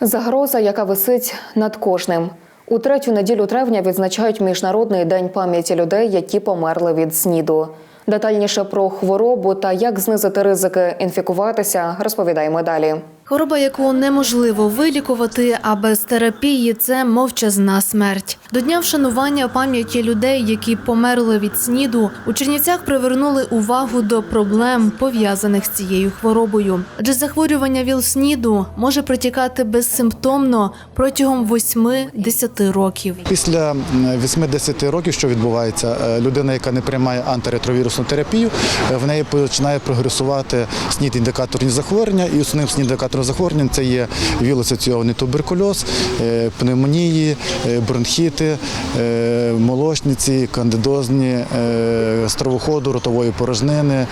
Загроза, яка висить над кожним. У третю неділю травня відзначають Міжнародний день пам'яті людей, які померли від СНІДу. Детальніше про хворобу та як знизити ризики інфікуватися, розповідаємо далі. Хвороба, яку неможливо вилікувати, а без терапії це мовчазна смерть. До дня вшанування пам'яті людей, які померли від СНІДу, у Чернівцях привернули увагу до проблем, пов'язаних з цією хворобою. Адже захворювання ВІЛ-СНІДу може протікати безсимптомно протягом 8-10 років. Після м, 8-10 років, що відбувається, е, людина, яка не приймає антиретровірусну терапію, е, в неї починає прогресувати снід-індикаторні захворювання, і основним снід-індикатором захворювань це є віл-асоційований туберкульоз, е, пневмонії, е, бронхіти, е, молочниці, кандидозні, стравоходу, ротової порожнини,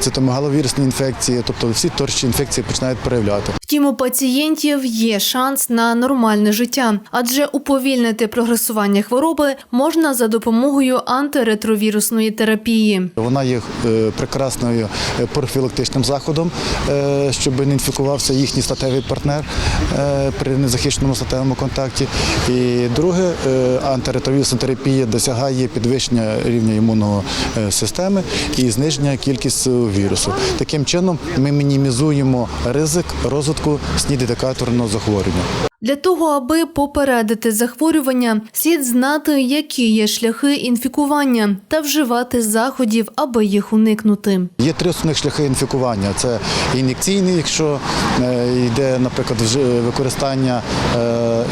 цитомегаловірусні інфекції, тобто всі торчі інфекції починають проявляти. Втім, у пацієнтів є шанс на нормальне життя, адже уповільнити прогресування хвороби можна за допомогою антиретровірусної терапії. Вона є е, прекрасною е, профілактичним заходом, е, щоб не інфікувався їхній статевий партнер при незахищеному статевому контакті. І друге, антиретровірусна терапія досягає підвищення рівня імунної системи і зниження кількості вірусу. Таким чином ми мінімізуємо ризик розвитку снідедекаторного захворювання. Для того, аби попередити захворювання, слід знати, які є шляхи інфікування та вживати заходів, аби їх уникнути. Є три основних шляхи інфікування: це ін'єкційний, якщо е, йде, наприклад, використання е, е,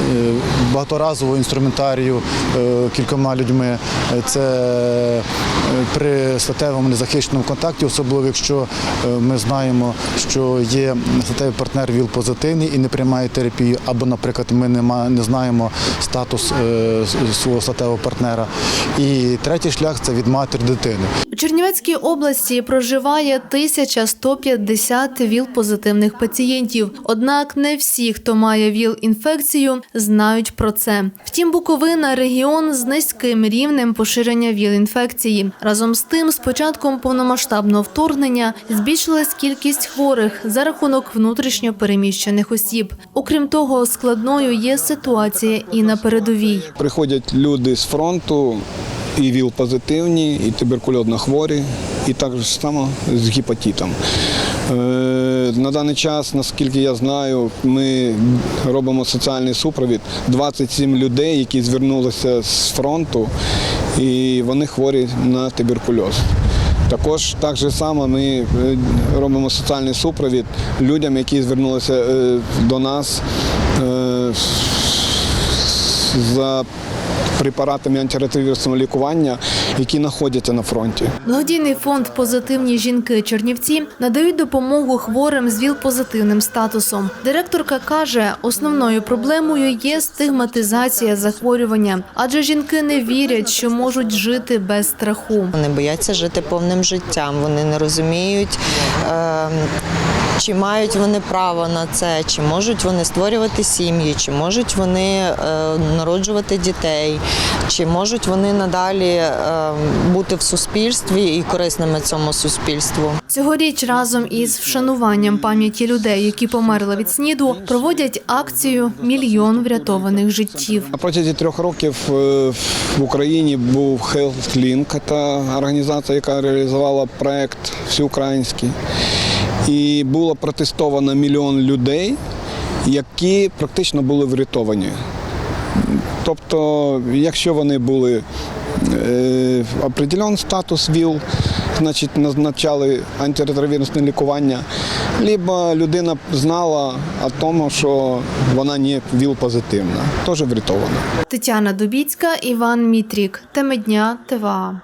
багаторазового інструментарію кількома людьми. Це при статевому незахищеному контакті, особливо якщо ми знаємо, що є статевий партнер ВІЛ-позитивний і не приймає терапію, або, наприклад, ми не, ма- не знаємо статус е, свого статевого партнера. І третій шлях це від матері дитини. У Чернівецькій області проживає 1150 ВІЛ-позитивних пацієнтів. Однак не всі, хто має ВІЛ-інфекцію, знають про це. Втім, Буковина – регіон з низьким рівнем поширення ВІЛ-інфекції. Разом з тим, з початком повномасштабного вторгнення збільшилась кількість хворих за рахунок внутрішньо переміщених осіб. Окрім того, складною є ситуація і на передовій. Приходять люди з фронту, і ВІЛ-позитивні, і туберкульозно хворі, і так само з гепатитом. Е, На даний час, наскільки я знаю, ми робимо соціальний супровід. 27 людей, які звернулися з фронту, і вони хворі на туберкульоз. Також так же само ми е, робимо соціальний супровід людям, які звернулися е, до нас за препаратами антиретровірусного лікування, які знаходяться на фронті. Благодійний фонд Позитивні жінки Чернівці надають допомогу хворим з ВІЛ-позитивним статусом. Директорка каже, основною проблемою є стигматизація захворювання, адже жінки не вірять, що можуть жити без страху. Вони бояться жити повним життям. Вони не розуміють, е, чи мають вони право на це, чи можуть вони створювати сім'ї, чи можуть вони е, народжувати дітей, чи можуть вони надалі е, бути в суспільстві і корисними цьому суспільству. Цьогоріч разом із вшануваннем пам'яті людей, які померли від СНІДу, проводять акцію Мільйон врятованих життів. На протязі трьох років е, в Україні був Link, це організація, яка реалізувала проект всеукраїнський. І було протестовано мільйон людей, які практично були врятовані. Тобто, якщо вони були е, определений статус ВІЛ, значить назначали антиретровірусне лікування, либо людина знала о тому, що вона не ВІЛ-позитивна, теж врятована. Тетяна Дубіцька, Іван Мітрік. Теми дня ТВА.